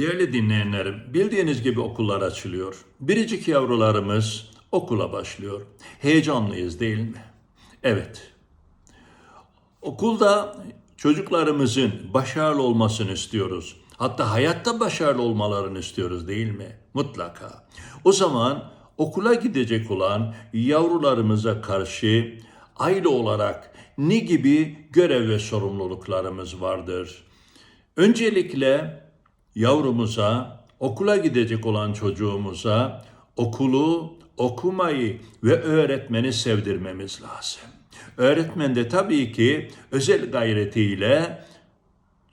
Değerli dinleyenlerim, bildiğiniz gibi okullar açılıyor. Biricik yavrularımız okula başlıyor. Heyecanlıyız değil mi? Evet. Okulda çocuklarımızın başarılı olmasını istiyoruz. Hatta hayatta başarılı olmalarını istiyoruz değil mi? Mutlaka. O zaman okula gidecek olan yavrularımıza karşı aile olarak ne gibi görev ve sorumluluklarımız vardır? Öncelikle yavrumuza, okula gidecek olan çocuğumuza okulu, okumayı ve öğretmeni sevdirmemiz lazım. Öğretmen de tabii ki özel gayretiyle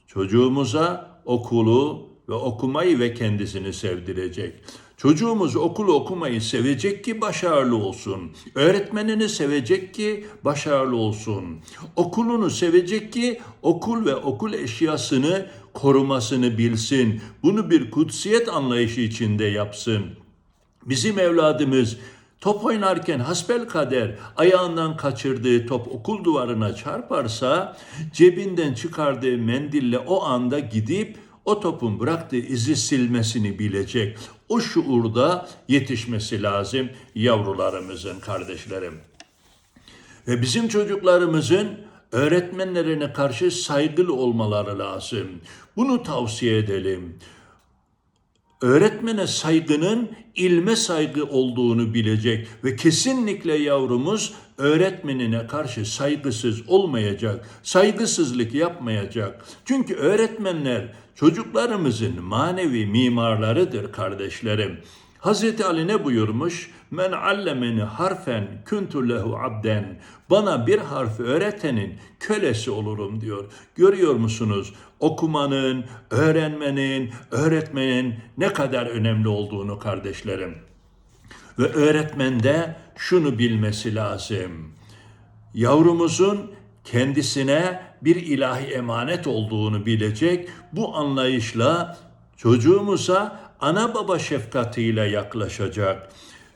çocuğumuza okulu ve okumayı ve kendisini sevdirecek. Çocuğumuz okulu okumayı sevecek ki başarılı olsun. Öğretmenini sevecek ki başarılı olsun. Okulunu sevecek ki okul ve okul eşyasını korumasını bilsin. Bunu bir kutsiyet anlayışı içinde yapsın. Bizim evladımız top oynarken hasbel kader ayağından kaçırdığı top okul duvarına çarparsa cebinden çıkardığı mendille o anda gidip o topun bıraktığı izi silmesini bilecek. O şuurda yetişmesi lazım yavrularımızın, kardeşlerim. Ve bizim çocuklarımızın öğretmenlerine karşı saygılı olmaları lazım. Bunu tavsiye edelim öğretmene saygının ilme saygı olduğunu bilecek ve kesinlikle yavrumuz öğretmenine karşı saygısız olmayacak, saygısızlık yapmayacak. Çünkü öğretmenler çocuklarımızın manevi mimarlarıdır kardeşlerim. Hazreti Ali ne buyurmuş? Men allemeni harfen kuntu lehu abden. Bana bir harf öğretenin kölesi olurum diyor. Görüyor musunuz? Okumanın, öğrenmenin, öğretmenin ne kadar önemli olduğunu kardeşlerim. Ve öğretmen de şunu bilmesi lazım. Yavrumuzun kendisine bir ilahi emanet olduğunu bilecek. Bu anlayışla çocuğumuza ana baba şefkatiyle yaklaşacak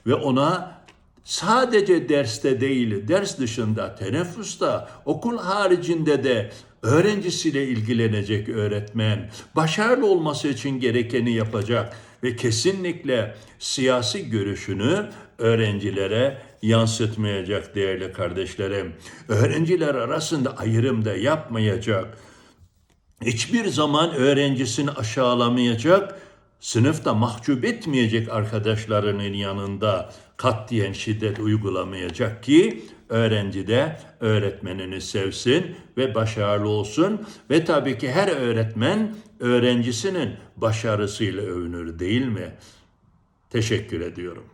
ve ona sadece derste değil, ders dışında, teneffüste, okul haricinde de öğrencisiyle ilgilenecek öğretmen, başarılı olması için gerekeni yapacak ve kesinlikle siyasi görüşünü öğrencilere yansıtmayacak değerli kardeşlerim. Öğrenciler arasında ayrım da yapmayacak. Hiçbir zaman öğrencisini aşağılamayacak, sınıfta mahcup etmeyecek arkadaşlarının yanında katliyen şiddet uygulamayacak ki öğrenci de öğretmenini sevsin ve başarılı olsun ve tabii ki her öğretmen öğrencisinin başarısıyla övünür değil mi? Teşekkür ediyorum.